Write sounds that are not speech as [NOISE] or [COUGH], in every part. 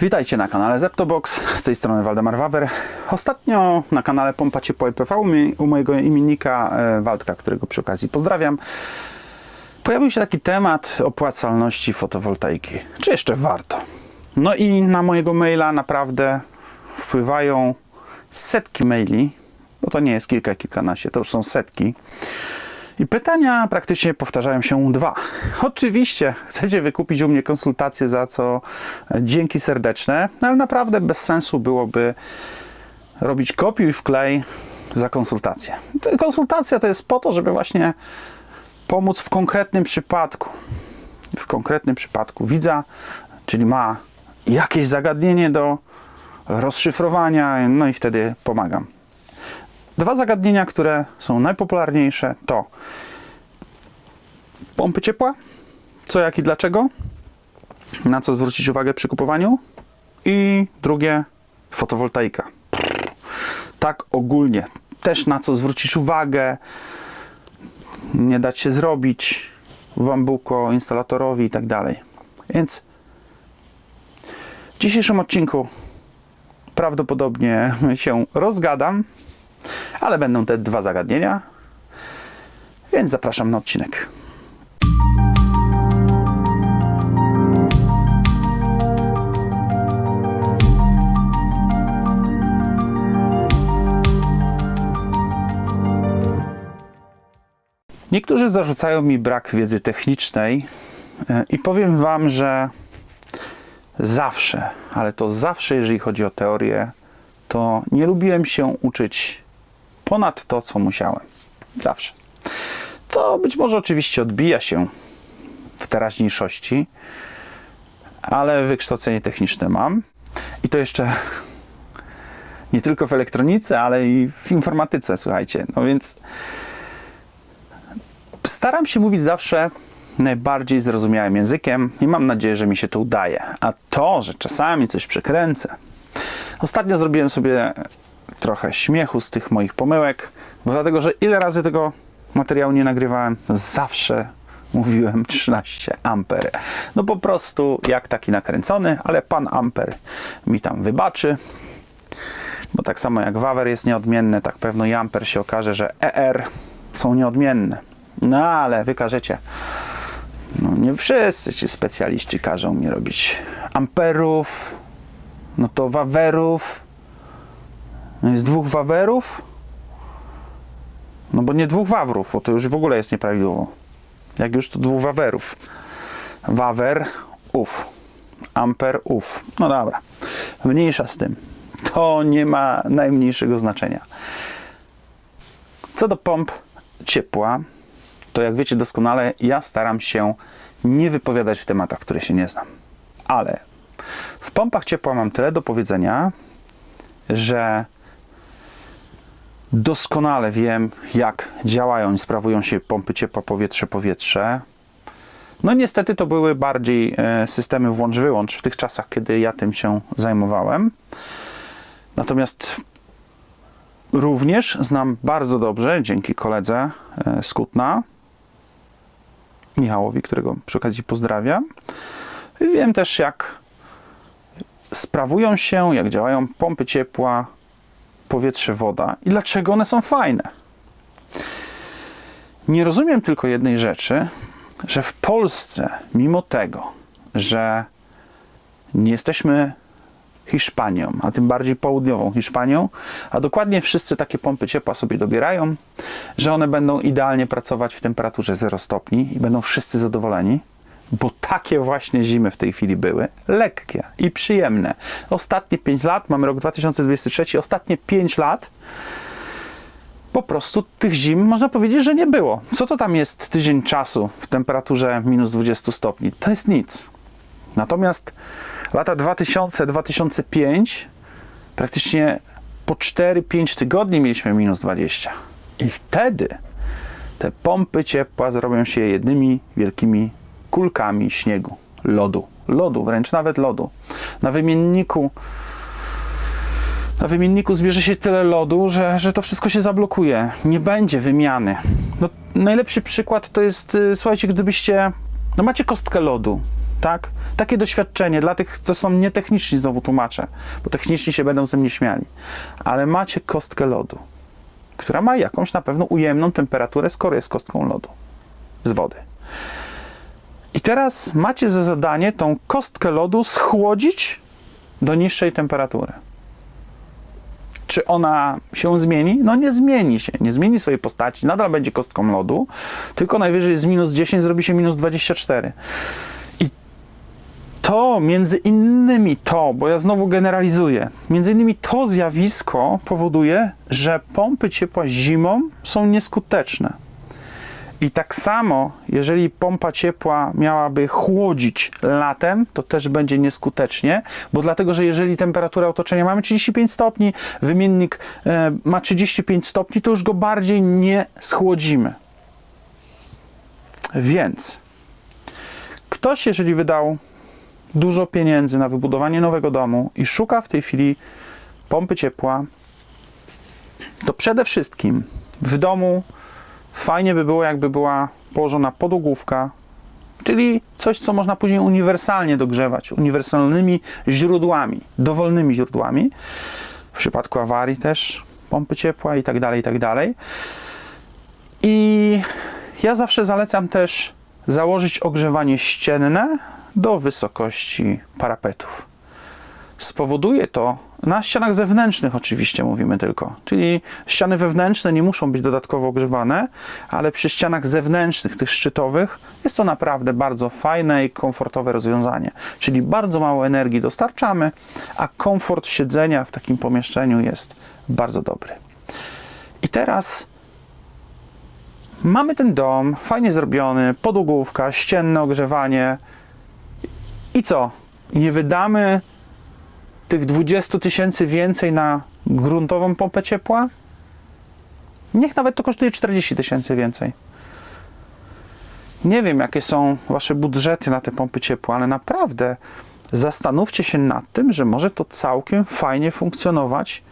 Witajcie na kanale Zeptobox, z tej strony Waldemar Wawer. Ostatnio na kanale Pompa Ciepła IPV u, mojego imiennika e, Waldka, którego przy okazji pozdrawiam, pojawił się taki temat opłacalności fotowoltaiki. Czy jeszcze warto? No i na mojego maila naprawdę wpływają setki maili, bo to nie jest kilka, kilkanaście, to już są setki. I pytania praktycznie powtarzają się dwa. Oczywiście chcecie wykupić u mnie konsultację, za co dzięki serdeczne, ale naprawdę bez sensu byłoby robić kopiuj wklej za konsultację. Ta Konsultacja to jest po to, żeby właśnie pomóc w konkretnym przypadku. W konkretnym przypadku widza, czyli ma jakieś zagadnienie do rozszyfrowania, no i wtedy pomagam. Dwa zagadnienia, które są najpopularniejsze to pompy ciepła, co, jak i dlaczego, na co zwrócić uwagę przy kupowaniu i drugie fotowoltaika. Tak ogólnie, też na co zwrócić uwagę, nie dać się zrobić bambuko instalatorowi i tak dalej. Więc w dzisiejszym odcinku prawdopodobnie [LAUGHS] się rozgadam, ale będą te dwa zagadnienia, więc zapraszam na odcinek. Niektórzy zarzucają mi brak wiedzy technicznej e, i powiem Wam, że zawsze, ale to zawsze, jeżeli chodzi o teorię, to nie lubiłem się uczyć ponad to, co musiałem. Zawsze. To być może oczywiście odbija się w teraźniejszości, ale wykształcenie techniczne mam. I to jeszcze [LAUGHS] nie tylko w elektronice, ale i w informatyce, słuchajcie. No więc staram się mówić zawsze najbardziej zrozumiałym językiem i mam nadzieję, że mi się to udaje. A to, że czasami coś przekręcę. Ostatnio zrobiłem sobie trochę śmiechu z tych moich pomyłek, bo dlatego, że ile razy tego materiału nie nagrywałem, zawsze mówiłem [LAUGHS] 13 amper. No po prostu jak taki nakręcony, ale pan amper mi tam wybaczy. Bo tak samo jak Wawer jest nieodmienny, tak pewno i amper się okaże, że ER są nieodmienne. No ale wy każecie. No nie wszyscy ci specjaliści każą mi robić amperów, no to wawerów. No jest dwóch wawerów. No bo nie dwóch wawrów, bo to już w ogóle jest nieprawidłowo. Jak już to dwóch wawerów. Wawer, uf. Amper, uf. No dobra. Mniejsza z tym. To nie ma najmniejszego znaczenia. Co do pomp ciepła, to jak wiecie doskonale, ja staram się nie wypowiadać w tematach, które się nie znam. Ale w pompach ciepła mam tyle do powiedzenia, że doskonale wiem, jak działają i sprawują się pompy ciepła powietrze-powietrze. No niestety to były bardziej e, systemy włącz-wyłącz w tych czasach, kiedy ja tym się zajmowałem. Natomiast również znam bardzo dobrze, dzięki koledze e, z Kutna, Michałowi, którego przy okazji pozdrawiam. Wiem też, jak sprawują się, jak działają pompy ciepła, powietrze, woda i dlaczego one są fajne. Nie rozumiem tylko jednej rzeczy, że w Polsce, mimo tego, że nie jesteśmy Hiszpanią, a tym bardziej południową Hiszpanią, a dokładnie wszyscy takie pompy ciepła sobie dobierają, że one będą idealnie pracować w temperaturze 0 stopni i będą wszyscy zadowoleni, bo takie właśnie zimy w tej chwili były, lekkie i przyjemne. Ostatnie 5 lat, mamy rok 2023, ostatnie 5 lat po prostu tych zim można powiedzieć, że nie było. Co to tam jest tydzień czasu w temperaturze minus 20 stopni? To jest nic. Natomiast lata 2000-2005 praktycznie po 4-5 tygodni mieliśmy minus 20. I wtedy te pompy ciepła zrobią się jednymi wielkimi kulkami śniegu, lodu. Lodu, wręcz nawet lodu. Na wymienniku na wymienniku zbierze się tyle lodu, że, że to wszystko się zablokuje. Nie będzie wymiany. No, najlepszy przykład to jest, y, słuchajcie, gdybyście, no macie kostkę lodu, tak? Takie doświadczenie dla tych, co są nietechniczni, znowu tłumaczę, bo techniczni się będą ze mnie śmiali. Ale macie kostkę lodu, która ma jakąś na pewno ujemną temperaturę, skoro jest kostką lodu z wody. I teraz macie za zadanie tą kostkę lodu schłodzić do niższej temperatury. Czy ona się zmieni? No nie zmieni się, nie zmieni swojej postaci, nadal będzie kostką lodu, tylko najwyżej z minus 10 zrobi się minus 24. I to między innymi to, bo ja znowu generalizuję, między innymi to zjawisko powoduje, że pompy ciepła zimą są nieskuteczne. I tak samo, jeżeli pompa ciepła miałaby chłodzić latem, to też będzie nieskutecznie, bo dlatego, że jeżeli temperatura otoczenia mamy 35 stopni, wymiennik e, ma 35 stopni, to już go bardziej nie schłodzimy. Więc ktoś, jeżeli wydał dużo pieniędzy na wybudowanie nowego domu i szuka w tej chwili pompy ciepła, to przede wszystkim w domu Fajnie by było, jakby była położona podłogówka, czyli coś, co można później uniwersalnie dogrzewać, uniwersalnymi źródłami, dowolnymi źródłami. W przypadku awarii też pompy ciepła i tak dalej, i tak dalej. I ja zawsze zalecam też założyć ogrzewanie ścienne do wysokości parapetów. Spowoduje to na ścianach zewnętrznych oczywiście mówimy tylko, czyli ściany wewnętrzne nie muszą być dodatkowo ogrzewane, ale przy ścianach zewnętrznych, tych szczytowych, jest to naprawdę bardzo fajne i komfortowe rozwiązanie. Czyli bardzo mało energii dostarczamy, a komfort siedzenia w takim pomieszczeniu jest bardzo dobry. I teraz mamy ten dom, fajnie zrobiony, podłogówka, ścienne ogrzewanie. I co? Nie wydamy tych 20 tysięcy więcej na gruntową pompę ciepła? Niech nawet to kosztuje 40 tysięcy więcej. Nie wiem, jakie są wasze budżety na te pompy ciepła, ale naprawdę zastanówcie się nad tym, że może to całkiem fajnie funkcjonować,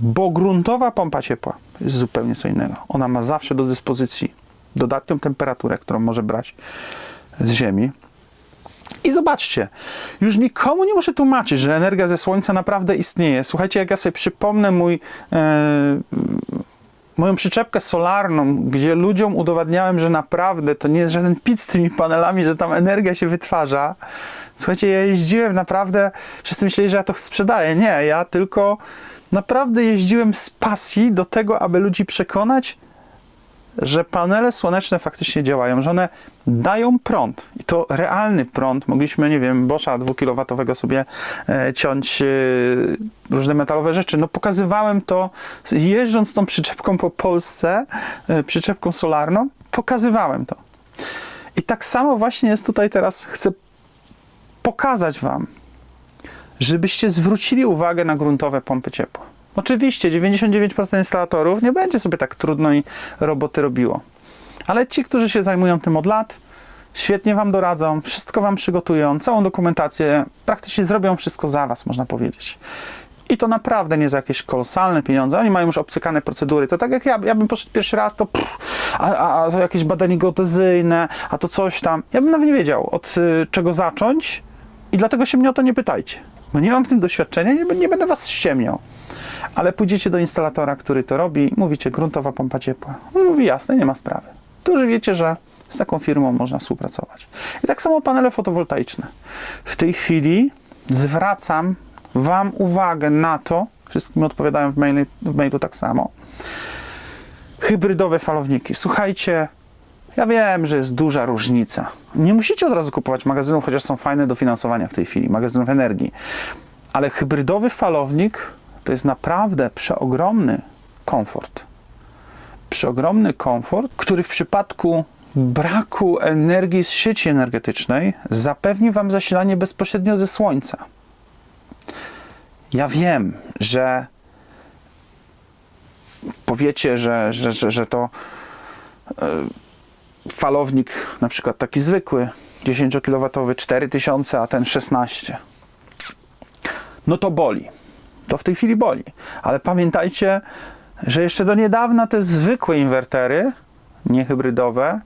bo gruntowa pompa ciepła jest zupełnie co innego. Ona ma zawsze do dyspozycji dodatnią temperaturę, którą może brać z ziemi. I zobaczcie, już nikomu nie muszę tłumaczyć, że energia ze słońca naprawdę istnieje. Słuchajcie, jak ja sobie przypomnę mój, e, moją przyczepkę solarną, gdzie ludziom udowadniałem, że naprawdę to nie jest żaden pit z tymi panelami, że tam energia się wytwarza. Słuchajcie, ja jeździłem naprawdę, wszyscy myśleli, że ja to sprzedaję. Nie, ja tylko naprawdę jeździłem z pasji do tego, aby ludzi przekonać, że panele słoneczne faktycznie działają, że one dają prąd i to realny prąd. Mogliśmy, nie wiem, Boscha 2 sobie e, ciąć e, różne metalowe rzeczy. No pokazywałem to jeżdżąc tą przyczepką po Polsce, e, przyczepką solarną, pokazywałem to. I tak samo właśnie jest tutaj teraz, chcę pokazać Wam, żebyście zwrócili uwagę na gruntowe pompy ciepła. Oczywiście 99% instalatorów nie będzie sobie tak trudno i roboty robiło. Ale ci, którzy się zajmują tym od lat, świetnie Wam doradzą, wszystko Wam przygotują, całą dokumentację, praktycznie zrobią wszystko za Was, można powiedzieć. I to naprawdę nie za jakieś kolosalne pieniądze. Oni mają już obcykane procedury. To tak jak ja, ja bym poszedł pierwszy raz, to pff, a, a, a to jakieś badanie geodezyjne, a to coś tam. Ja bym nawet nie wiedział, od y, czego zacząć i dlatego się mnie o to nie pytajcie. Bo nie mam w tym doświadczenia, nie, nie będę Was ściemniał ale pójdziecie do instalatora, który to robi, mówicie gruntowa pompa ciepła. On mówi jasne, nie ma sprawy. To już wiecie, że z taką firmą można współpracować. I tak samo panele fotowoltaiczne. W tej chwili zwracam Wam uwagę na to, wszystkim odpowiadają w mailu, w mailu tak samo, hybrydowe falowniki. Słuchajcie, ja wiem, że jest duża różnica. Nie musicie od razu kupować magazynów, chociaż są fajne do finansowania w tej chwili, magazynów energii. Ale hybrydowy falownik to jest naprawdę przeogromny komfort. Przeogromny komfort, który w przypadku braku energii z sieci energetycznej zapewni Wam zasilanie bezpośrednio ze słońca. Ja wiem, że powiecie, że, że, że, że to e, falownik, na przykład taki zwykły, 10 kW, 4000, a ten 16. No to boli to w tej chwili boli. Ale pamiętajcie, że jeszcze do niedawna te zwykłe inwertery, nie hybrydowe,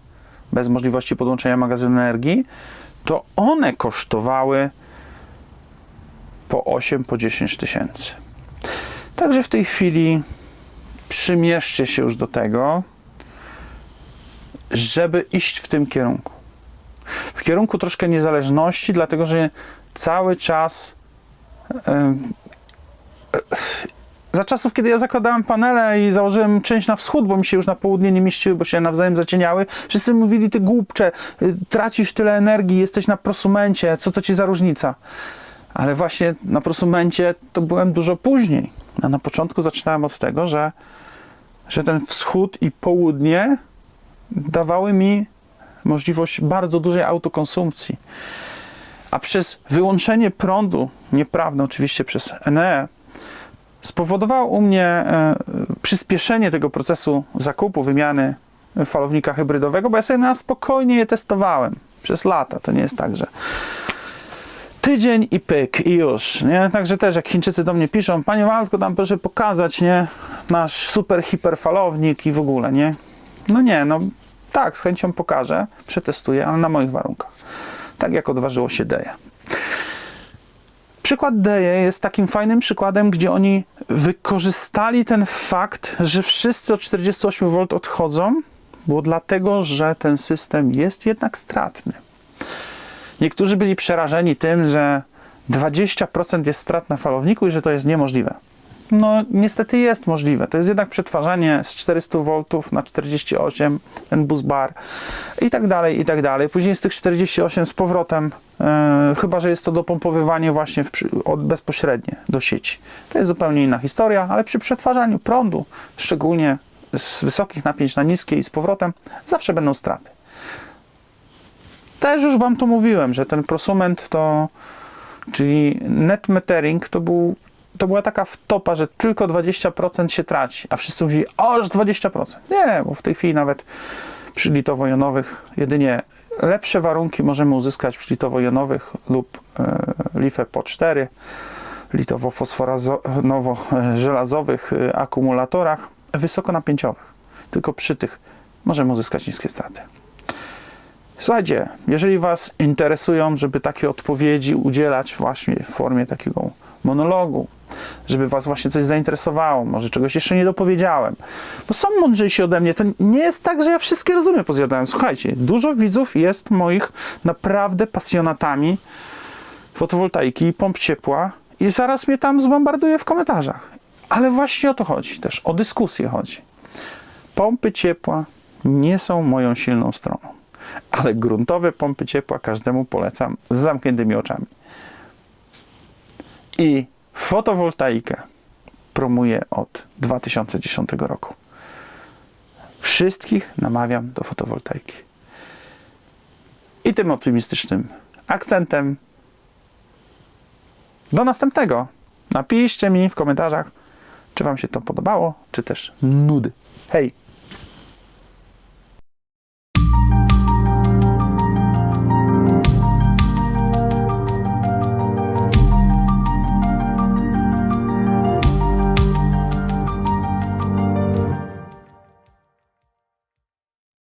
bez możliwości podłączenia magazynu energii, to one kosztowały po 8, po 10 tysięcy. Także w tej chwili przymierzcie się już do tego, żeby iść w tym kierunku. W kierunku troszkę niezależności, dlatego że cały czas za czasów, kiedy ja zakładałem panele i założyłem część na wschód, bo mi się już na południe nie mieściły, bo się nawzajem zacieniały, wszyscy mówili, ty głupcze, y, tracisz tyle energii, jesteś na prosumencie, co to ci za różnica? Ale właśnie na prosumencie to byłem dużo później. A na początku zaczynałem od tego, że, że ten wschód i południe dawały mi możliwość bardzo dużej autokonsumpcji. A przez wyłączenie prądu, nieprawne oczywiście przez NE, spowodowało u mnie e, przyspieszenie tego procesu zakupu, wymiany falownika hybrydowego, bo ja sobie na spokojnie je testowałem przez lata. To nie jest tak, że tydzień i pyk i już, nie? Także też jak Chińczycy do mnie piszą, panie Waldku, tam proszę pokazać, nie? Nasz super hiperfalownik i w ogóle, nie? No nie, no tak, z chęcią pokażę, przetestuję, ale na moich warunkach. Tak jak odważyło się Deje. Przykład Deje jest takim fajnym przykładem, gdzie oni wykorzystali ten fakt, że wszyscy od 48 V odchodzą, było dlatego, że ten system jest jednak stratny. Niektórzy byli przerażeni tym, że 20% jest strat na falowniku i że to jest niemożliwe. No, niestety jest możliwe. To jest jednak przetwarzanie z 400 V na 48, ten bus bar i tak dalej, i tak dalej. Później z tych 48 z powrotem, e, chyba że jest to dopompowywanie właśnie w, od, bezpośrednie do sieci. To jest zupełnie inna historia, ale przy przetwarzaniu prądu, szczególnie z wysokich napięć na niskie i z powrotem, zawsze będą straty. Też już Wam to mówiłem, że ten prosument to, czyli net metering, to, był, to była taka wtopa, że tylko 20% się traci, a wszyscy mówili, o, już 20%. Nie, bo w tej chwili nawet przy litowo-jonowych jedynie lepsze warunki możemy uzyskać przy litowo-jonowych lub e, LiFe po 4 litowo-fosforowo-żelazowych e, akumulatorach wysokonapięciowych. Tylko przy tych możemy uzyskać niskie straty. Słuchajcie, jeżeli Was interesują, żeby takie odpowiedzi udzielać właśnie w formie takiego monologu, żeby Was właśnie coś zainteresowało, może czegoś jeszcze nie dopowiedziałem, bo są mądrzejsi ode mnie, to nie jest tak, że ja wszystkie rozumiem, pozjadałem. Słuchajcie, dużo widzów jest moich naprawdę pasjonatami fotowoltaiki i pomp ciepła i zaraz mnie tam zbombarduje w komentarzach. Ale właśnie o to chodzi też, o dyskusję chodzi. Pompy ciepła nie są moją silną stroną ale gruntowe pompy ciepła każdemu polecam z zamkniętymi oczami. I fotowoltaikę promuję od 2010 roku. Wszystkich namawiam do fotowoltaiki. I tym optymistycznym akcentem do następnego. Napiszcie mi w komentarzach, czy Wam się to podobało, czy też nudy. Hej!